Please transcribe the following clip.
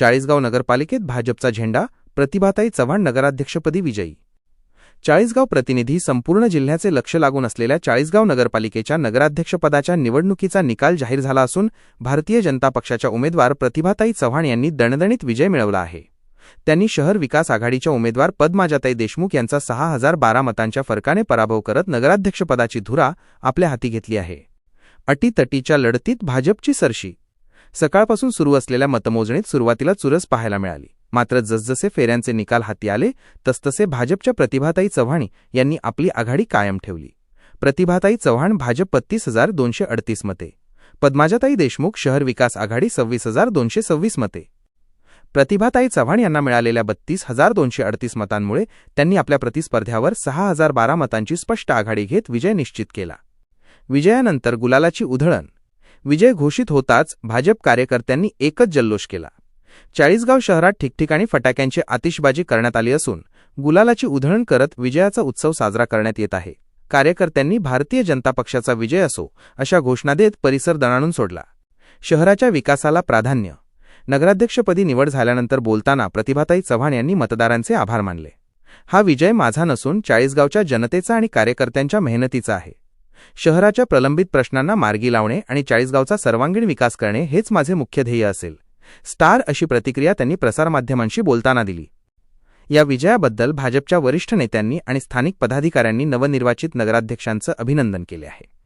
चाळीसगाव नगरपालिकेत भाजपचा झेंडा प्रतिभाताई चव्हाण नगराध्यक्षपदी विजयी. चाळीसगाव प्रतिनिधी संपूर्ण जिल्ह्याचे लक्ष लागून असलेल्या चाळीसगाव नगरपालिकेच्या नगराध्यक्षपदाच्या निवडणुकीचा निकाल जाहीर झाला असून भारतीय जनता पक्षाच्या उमेदवार प्रतिभाताई चव्हाण यांनी दणदणीत विजय मिळवला आहे. त्यांनी शहर विकास आघाडीच्या उमेदवार पद्माजाताई देशमुख यांचा सहा हजार बारा मतांच्या फरकाने पराभव करत नगराध्यक्षपदाची धुरा आपल्या हाती घेतली आहे. अटीतटीच्या लढतीत भाजपची सरशी सकाळपासून सुरू असलेल्या मतमोजणीत सुरुवातीला चुरस पाहायला मिळाली. मात्र जसजसे फेऱ्यांचे निकाल हाती आले तसतसे भाजपच्या प्रतिभाताई चव्हाण यांनी आपली आघाडी कायम ठेवली. प्रतिभाताई चव्हाण भाजप बत्तीस हजार दोनशे अडतीस मते. पद्माजाताई देशमुख शहर विकास आघाडी सव्वीस हजार दोनशे सव्वीस मते. प्रतिभाताई चव्हाण यांना मिळालेल्या बत्तीस हजार दोनशे अडतीस मतांमुळे त्यांनी आपल्या प्रतिस्पर्ध्यावर सहा हजार बारा मतांची स्पष्ट आघाडी घेत विजय निश्चित केला. विजयानंतर गुलालाची उधळण विजय घोषित होताच भाजप कार्यकर्त्यांनी एकच जल्लोष केला. चाळीसगाव शहरात ठिकठिकाणी फटाक्यांची आतिषबाजी करण्यात आली असून गुलालाची उधळण करत विजयाचा उत्सव साजरा करण्यात येत आहे. कार्यकर्त्यांनी भारतीय जनता पक्षाचा विजय असो अशा घोषणा देत परिसर दणाणून सोडला. शहराच्या विकासाला प्राधान्य. नगराध्यक्षपदी निवड झाल्यानंतर बोलताना प्रतिभाताई चव्हाण यांनी मतदारांचे आभार मानले. हा विजय माझा नसून चाळीसगावच्या जनतेचा आणि कार्यकर्त्यांच्या मेहनतीचा आहे. शहराच्या प्रलंबित प्रश्नांना मार्गी लावणे आणि चाळीसगावचा सर्वांगीण विकास करणे हेच माझे मुख्य ध्येय असेल. स्टार अशी प्रतिक्रिया त्यांनी प्रसारमाध्यमांशी बोलताना दिली. या विजयाबद्दल भाजपच्या वरिष्ठ नेत्यांनी आणि स्थानिक पदाधिकाऱ्यांनी नवनिर्वाचित नगराध्यक्षांचं अभिनंदन केले आहे.